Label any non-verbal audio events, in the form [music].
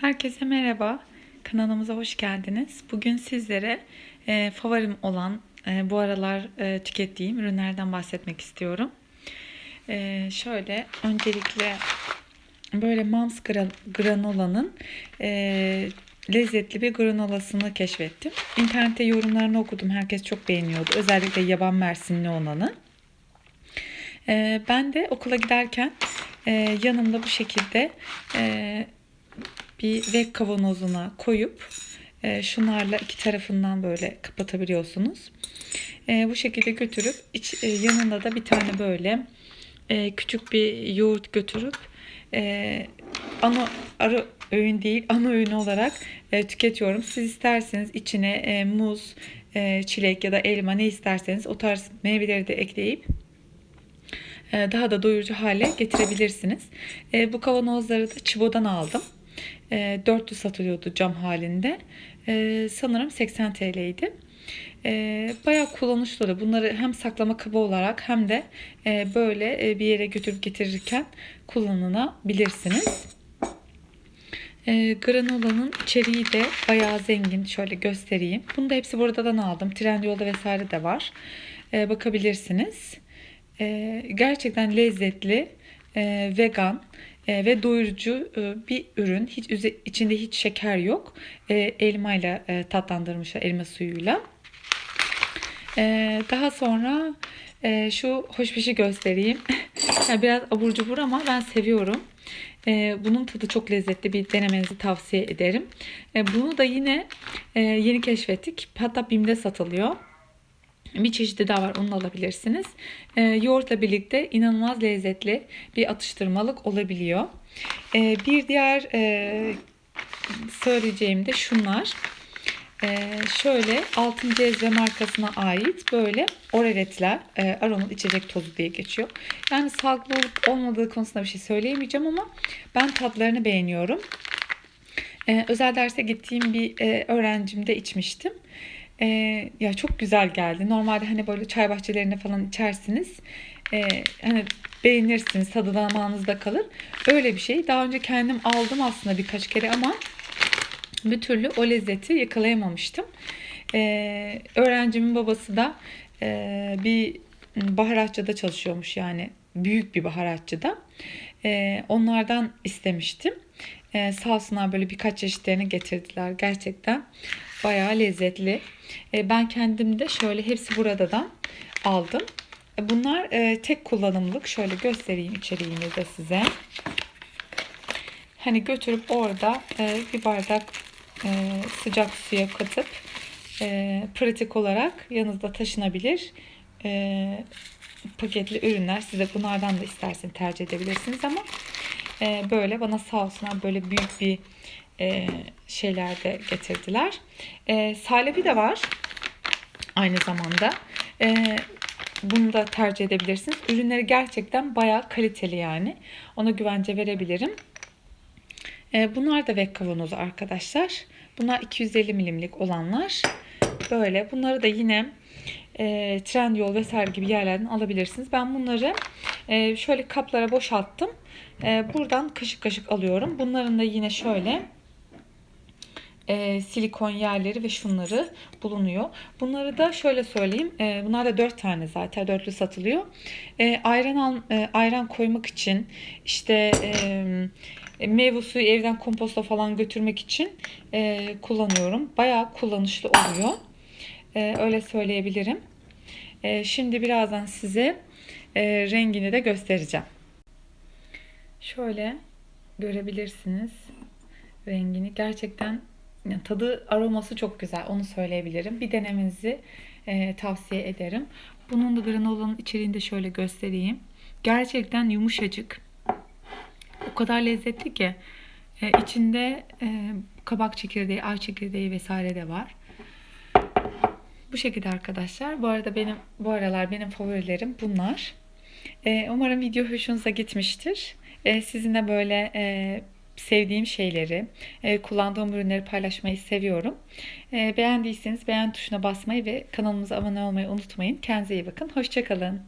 Herkese merhaba. Kanalımıza hoş geldiniz. Bugün sizlere e, favorim olan e, bu aralar e, tükettiğim ürünlerden bahsetmek istiyorum. E, şöyle öncelikle böyle Mams gran- granolanın e, lezzetli bir granolasını keşfettim. İnternette yorumlarını okudum. Herkes çok beğeniyordu. Özellikle yaban mersinli olanı. E, ben de okula giderken e, yanımda bu şekilde e, bir ve kavanozuna koyup e, şunlarla iki tarafından böyle kapatabiliyorsunuz. E, bu şekilde götürüp iç, e, yanında da bir tane böyle e, küçük bir yoğurt götürüp e, ana ara öğün değil [laughs] ana öğün olarak e, tüketiyorum. Siz isterseniz içine e, muz, e, çilek ya da elma ne isterseniz o tarz meyveleri de ekleyip e, daha da doyurucu hale getirebilirsiniz. E, bu kavanozları da Çibo'dan aldım. E, dörtlü satılıyordu cam halinde. E, sanırım 80 TL'ydi. E, bayağı kullanışlı da bunları hem saklama kabı olarak hem de e, böyle e, bir yere götürüp getirirken kullanılabilirsiniz. E, granolanın içeriği de bayağı zengin. Şöyle göstereyim. Bunu da hepsi buradan aldım. Trendyol'da vesaire de var. E, bakabilirsiniz. E, gerçekten lezzetli, e, vegan ve doyurucu e, bir ürün. Hiç içinde hiç şeker yok. E, elmayla e, tatlandırmışlar, elma suyuyla. E, daha sonra e, şu hoşbeşi göstereyim. [laughs] Biraz abur cubur ama ben seviyorum. E, bunun tadı çok lezzetli. Bir denemenizi tavsiye ederim. E, bunu da yine e, yeni keşfettik. Hatta BİM'de satılıyor. Bir çeşidi daha var onu alabilirsiniz. E, yoğurtla birlikte inanılmaz lezzetli bir atıştırmalık olabiliyor. E, bir diğer e, söyleyeceğim de şunlar. E, şöyle Altın Cezve markasına ait böyle oreletler e, aromalı içecek tozu diye geçiyor. Yani sağlıklı olup olmadığı konusunda bir şey söyleyemeyeceğim ama ben tatlarını beğeniyorum. E, özel derse gittiğim bir e, öğrencimde içmiştim. Ee, ya çok güzel geldi. Normalde hani böyle çay bahçelerinde falan içersiniz. Ee, hani beğenirsiniz, tadı damağınızda kalır. Öyle bir şey. Daha önce kendim aldım aslında birkaç kere ama bir türlü o lezzeti yakalayamamıştım. Ee, öğrencimin babası da e, bir baharatçıda çalışıyormuş yani büyük bir baharatçıda. Ee, onlardan istemiştim. Ee, sağ olsunlar böyle birkaç çeşitlerini getirdiler. Gerçekten bayağı lezzetli. Ee, ben kendim de şöyle hepsi buradan aldım. Ee, Bunlar e, tek kullanımlık. Şöyle göstereyim içeriğini de size. Hani götürüp orada e, bir bardak e, sıcak suya katıp e, pratik olarak yanınızda taşınabilir e, paketli ürünler. Size bunlardan da isterseniz tercih edebilirsiniz ama e, böyle bana sağ olsunlar böyle büyük bir e, şeyler de getirdiler. E, salebi de var aynı zamanda. E, bunu da tercih edebilirsiniz. Ürünleri gerçekten bayağı kaliteli yani. Ona güvence verebilirim. E, bunlar da vek kavanozu arkadaşlar. Bunlar 250 milimlik olanlar. Böyle. Bunları da yine e, Trendyol vesaire gibi yerlerden alabilirsiniz. Ben bunları e, şöyle kaplara boşalttım. E, buradan kaşık kaşık alıyorum. Bunların da yine şöyle e, silikon yerleri ve şunları bulunuyor. Bunları da şöyle söyleyeyim. E, bunlar da 4 tane zaten dörtlü satılıyor. E, ayran al, e, ayran koymak için işte e, meyve suyu evden komposta falan götürmek için e, kullanıyorum. Bayağı kullanışlı oluyor. E, öyle söyleyebilirim. E, şimdi birazdan size e, rengini de göstereceğim. Şöyle görebilirsiniz rengini. Gerçekten tadı aroması çok güzel. Onu söyleyebilirim. Bir denemenizi e, tavsiye ederim. Bunun da granolanın içeriğini de şöyle göstereyim. Gerçekten yumuşacık. O kadar lezzetli ki. E, içinde kabak çekirdeği, ay çekirdeği vesaire de var. Bu şekilde arkadaşlar. Bu arada benim bu aralar benim favorilerim bunlar. E, umarım video hoşunuza gitmiştir. E, sizinle böyle e, sevdiğim şeyleri, e, kullandığım ürünleri paylaşmayı seviyorum. E, beğendiyseniz beğen tuşuna basmayı ve kanalımıza abone olmayı unutmayın. Kendinize iyi bakın. Hoşçakalın.